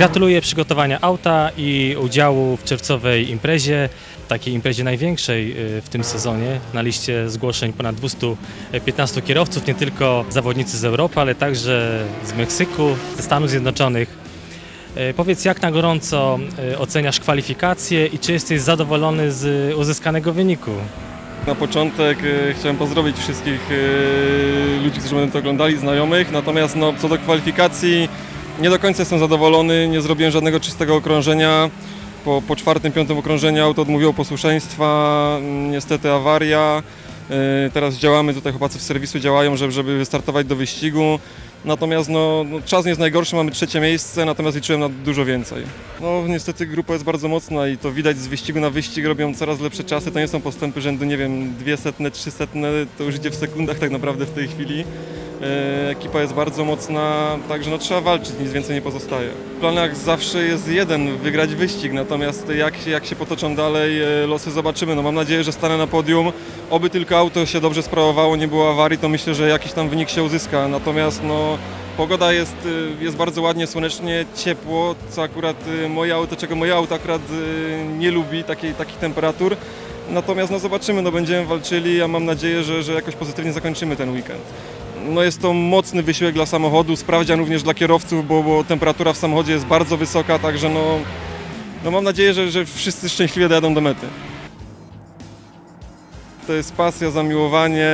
Gratuluję przygotowania auta i udziału w czerwcowej imprezie, takiej imprezie największej y, w tym sezonie. Na liście zgłoszeń ponad 215 kierowców, nie tylko zawodnicy z Europy, ale także z Meksyku, ze Stanów Zjednoczonych. Y, Powiedz, jak na gorąco y, oceniasz kwalifikacje i czy jesteś zadowolony z uzyskanego wyniku? Na początek chciałem pozdrowić wszystkich ludzi, którzy będą to oglądali, znajomych. Natomiast no, co do kwalifikacji, nie do końca jestem zadowolony. Nie zrobiłem żadnego czystego okrążenia. Po, po czwartym, piątym okrążeniu auto odmówiło posłuszeństwa. Niestety awaria. E, Teraz działamy, tutaj chłopacy w serwisu działają, żeby, żeby wystartować do wyścigu. Natomiast no, no, czas nie jest najgorszy, mamy trzecie miejsce, natomiast liczyłem na dużo więcej. No niestety grupa jest bardzo mocna i to widać z wyścigu na wyścig, robią coraz lepsze czasy. To nie są postępy rzędu, nie wiem, dwie setne, trzy setne, to już idzie w sekundach tak naprawdę w tej chwili. E, Ekipa jest bardzo mocna, także no trzeba walczyć, nic więcej nie pozostaje. W planach zawsze jest jeden, wygrać wyścig, natomiast jak, jak się potoczą dalej e, losy zobaczymy. No mam nadzieję, że stanę na podium. Oby tylko auto się dobrze sprawowało, nie było awarii, to myślę, że jakiś tam wynik się uzyska. Natomiast no Pogoda jest, y, jest bardzo ładnie, słonecznie, ciepło, co akurat moje auto, czego moje auto akurat nie lubi takiej, takich temperatur. Natomiast no zobaczymy, no będziemy walczyli, a mam nadzieję, że, że jakoś pozytywnie zakończymy ten weekend. No jest to mocny wysiłek dla samochodu, sprawdzian również dla kierowców, bo, bo temperatura w samochodzie jest bardzo wysoka, także no, no mam nadzieję, że, że wszyscy szczęśliwie dojadą do mety. To jest pasja, zamiłowanie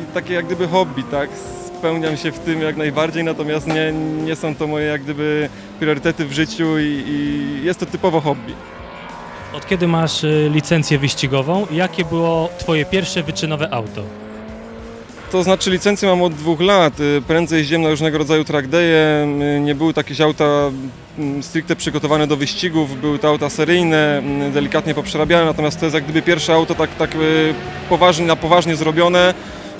i takie jak gdyby hobby, tak? Spełniam się w tym jak najbardziej, natomiast nie, nie są to moje jak gdyby priorytety w życiu i, i jest to typowo hobby. Od kiedy masz y, licencję wyścigową jakie było Twoje pierwsze wyczynowe auto? To znaczy licencję mam od dwóch lat. Y, Prędzej jeździłem na różnego rodzaju track day'e. Y, Nie były takie auta mm, stricte przygotowane do wyścigów, były to auta seryjne, mm, delikatnie poprzerabiane, natomiast to jest jak gdyby pierwsze auto tak, tak y, poważnie, na poważnie zrobione.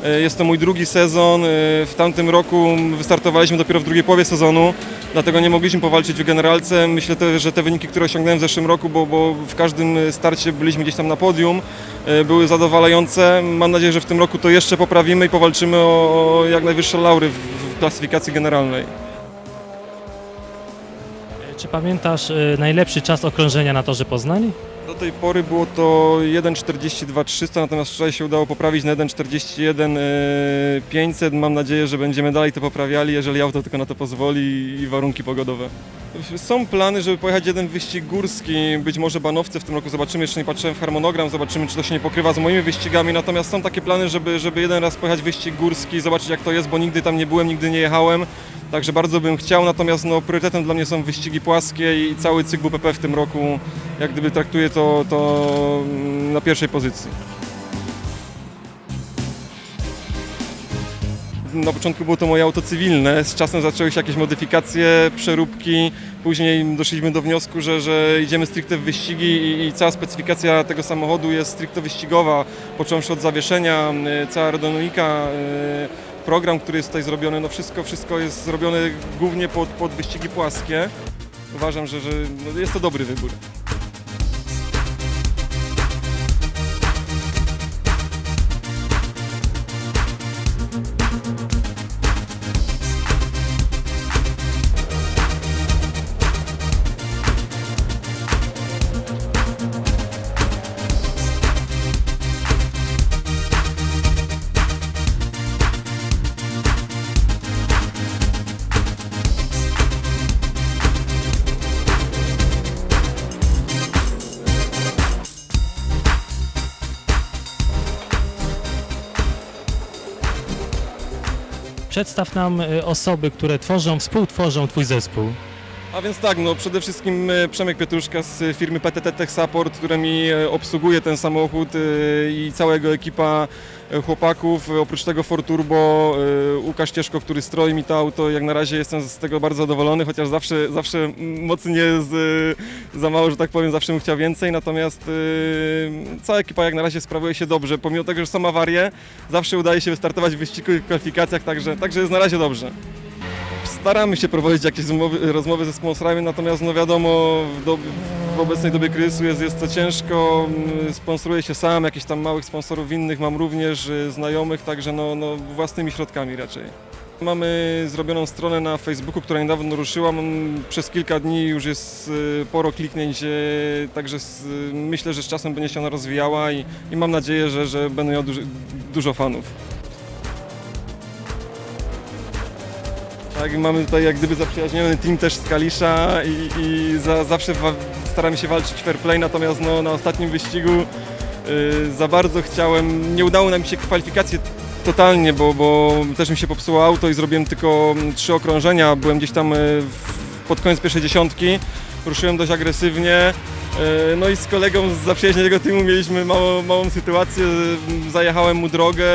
Y, Jest to mój drugi sezon. Y, W tamtym roku wystartowaliśmy dopiero w drugiej połowie sezonu, dlatego nie mogliśmy powalczyć w generalce. Myślę że te wyniki, które osiągnąłem w zeszłym roku, bo, bo w każdym starcie byliśmy gdzieś tam na podium, y, były zadowalające. Mam nadzieję, że w tym roku to jeszcze poprawimy i powalczymy o jak najwyższe laury w, klasyfikacji generalnej. Czy pamiętasz najlepszy czas okrążenia na torze Poznań? Do tej pory było to 1.42.300, natomiast wczoraj się udało poprawić na 1.41.500. Mam nadzieję, że będziemy dalej to poprawiali, jeżeli auto tylko na to pozwoli i warunki pogodowe. Są plany, żeby pojechać jeden wyścig górski, być może banowce w tym roku, zobaczymy, jeszcze nie patrzyłem w harmonogram, zobaczymy, czy to się nie pokrywa z moimi wyścigami, natomiast są takie plany, żeby, żeby jeden raz pojechać wyścig górski, zobaczyć jak to jest, bo nigdy tam nie byłem, nigdy nie jechałem. Także bardzo bym chciał, natomiast no, priorytetem dla mnie są wyścigi płaskie i cały cykl WPP w tym roku. Jak gdyby traktuję to, to mm, na pierwszej pozycji. Na początku było to moje auto cywilne, z czasem zaczęły się jakieś modyfikacje, przeróbki, później doszliśmy do wniosku, że, że idziemy stricte w wyścigi i, i cała specyfikacja tego samochodu jest stricte wyścigowa, począwszy od zawieszenia, y, cała aerodynamika, y, program, który jest tutaj zrobiony, no wszystko, wszystko jest zrobione głównie pod, pod wyścigi płaskie. Uważam, że, że no jest to dobry wybór. Przedstaw nam y, osoby, które tworzą, współtworzą Twój zespół. A więc tak, no przede wszystkim e, Przemek Pietruszka z firmy PTT Tech Support, która mi e, obsługuje ten samochód e, i cała jego ekipa chłopaków. Oprócz tego Ford Turbo, e, Łukasz Cieszko, który stroi mi to auto. Jak na razie jestem z tego bardzo zadowolony, chociaż zawsze, zawsze mocnie e, za mało, że tak powiem, zawsze bym chciał więcej. Natomiast cała ekipa jak na razie sprawuje się dobrze. Pomimo tego, że są awarie, zawsze udaje się wystartować w wyścigu i w kwalifikacjach, także, także jest na razie dobrze. Staramy się prowadzić jakieś rozmowy, ze sponsorami, natomiast no wiadomo, w, dob- w obecnej dobie kryzysu jest, jest to ciężko. Mm, Sponsoruję się sam, jakichś tam małych sponsorów innych mam również, y, znajomych, także no, no własnymi środkami raczej. Mamy zrobioną stronę na Facebooku, która niedawno ruszyła. Mam- Przez kilka dni już jest y, sporo kliknięć, y, także myślę, że z czasem będzie się ona rozwijała i, i mam nadzieję, że, że będę miał dużo fanów. Tak, mamy tutaj jak gdyby zaprzyjaźniony team też z Kalisza i, i za, zawsze wa- staramy się walczyć fair play, natomiast no, na ostatnim wyścigu y, za bardzo chciałem, nie udało nam się kwalifikacje totalnie, bo, bo też mi się popsuło auto i zrobiłem tylko mm, trzy okrążenia, byłem gdzieś tam y, pod koniec pierwszej dziesiątki, ruszyłem dość agresywnie, no i z kolegą z zaprzyjaźnionego teamu mieliśmy mało, małą sytuację, zajechałem mu drogę,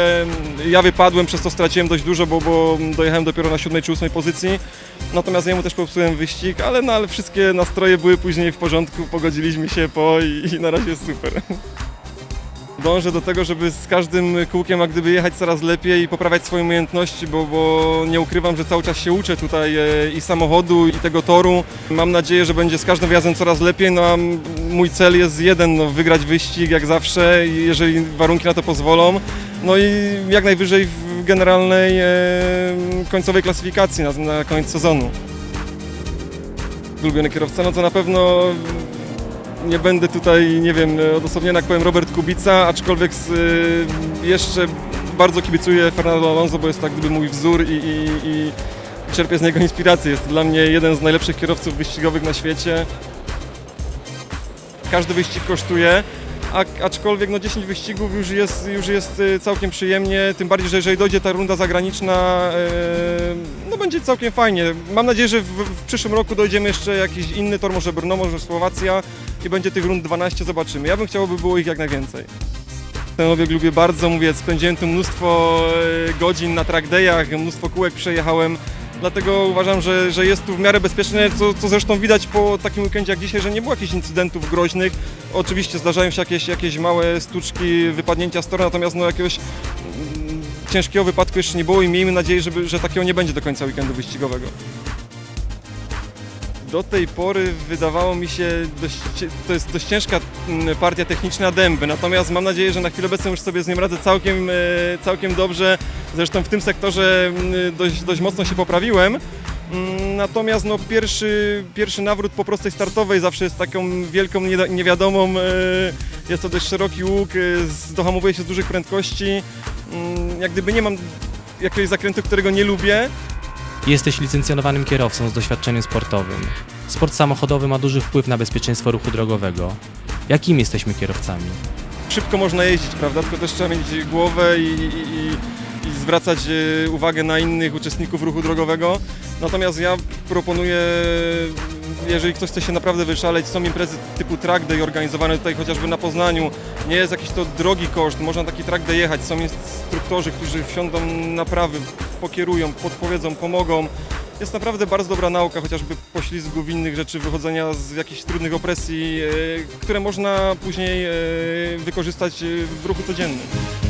ja wypadłem, przez to straciłem dość dużo, bo, bo dojechałem dopiero na siódmej czy ósmej pozycji, natomiast jemu też popsułem wyścig, ale, no, ale wszystkie nastroje były później w porządku, pogodziliśmy się po i, i na razie jest super. Dążę do tego, żeby z każdym kółkiem jak gdyby jechać coraz lepiej i poprawiać swoje umiejętności, bo, bo nie ukrywam, że cały czas się uczę tutaj e, i samochodu, i tego toru. Mam nadzieję, że będzie z każdym wjazdem coraz lepiej. No a mój cel jest jeden, no, wygrać wyścig jak zawsze, jeżeli warunki na to pozwolą. No i jak najwyżej w generalnej e, końcowej klasyfikacji na, na koniec sezonu. Ulubiony kierowca, no to na pewno nie będę tutaj, nie wiem, odosobniony jak powiem Robert Kubica, aczkolwiek z, y, jeszcze bardzo kibicuję Fernando Alonso, bo jest tak gdyby mój wzór i, i, i czerpię z niego inspirację. Jest dla mnie jeden z najlepszych kierowców wyścigowych na świecie. Każdy wyścig kosztuje, a, aczkolwiek no 10 wyścigów już jest, już jest y, całkiem przyjemnie, tym bardziej, że jeżeli dojdzie ta runda zagraniczna, y, no będzie całkiem fajnie. Mam nadzieję, że w, w przyszłym roku dojdziemy jeszcze jakiś inny tor, może Brno, może Słowacja i będzie tych rund 12, zobaczymy. Ja bym chciał, by było ich jak najwięcej. Ten obieg lubię bardzo, mówię, spędziłem tu mnóstwo e, godzin na track dayach, mnóstwo kółek przejechałem, dlatego uważam, że, że jest tu w miarę bezpieczne, co, co zresztą widać po takim weekendzie jak dzisiaj, że nie było jakichś incydentów groźnych. Oczywiście zdarzają się jakieś, jakieś małe stuczki, wypadnięcia z toru, natomiast no jakiegoś ciężkiego wypadku jeszcze nie było i miejmy nadzieję, żeby, że takiego nie będzie do końca weekendu wyścigowego. Do tej pory wydawało mi się, dość, to jest dość ciężka mm, partia techniczna dęby, natomiast mam nadzieję, że na chwilę obecną już sobie z nim radzę całkiem, e, całkiem dobrze. Zresztą w tym sektorze mm, dość, dość mocno się poprawiłem. Natomiast no, pierwszy, pierwszy nawrót po prostej startowej zawsze jest taką wielką niewiadomą. e, Jest to dość szeroki łuk, e, z- dohamowuje się z dużych prędkości. Mm, Jak gdyby nie mam jakiegoś zakrętu, którego nie lubię, Jesteś licencjonowanym kierowcą z doświadczeniem sportowym. Sport samochodowy ma duży wpływ na bezpieczeństwo ruchu drogowego. Jakimi jesteśmy kierowcami? szybko można jeździć, prawda? Tylko też trzeba mieć głowę i, i, i, i zwracać e, uwagę na innych uczestników ruchu drogowego. Natomiast ja proponuję, jeżeli ktoś chce się naprawdę wyszaleć, są imprezy typu track day organizowane tutaj chociażby na Poznaniu. Nie jest jakiś to drogi koszt, można taki track day jechać. Są instruktorzy, którzy wsiądą na prawy, pokierują, podpowiedzą, pomogą. Jest naprawdę bardzo dobra nauka, chociażby poślizgów, innych rzeczy, wychodzenia z jakichś trudnych opresji, e, które można później e, wykorzystać e, w ruchu codziennym.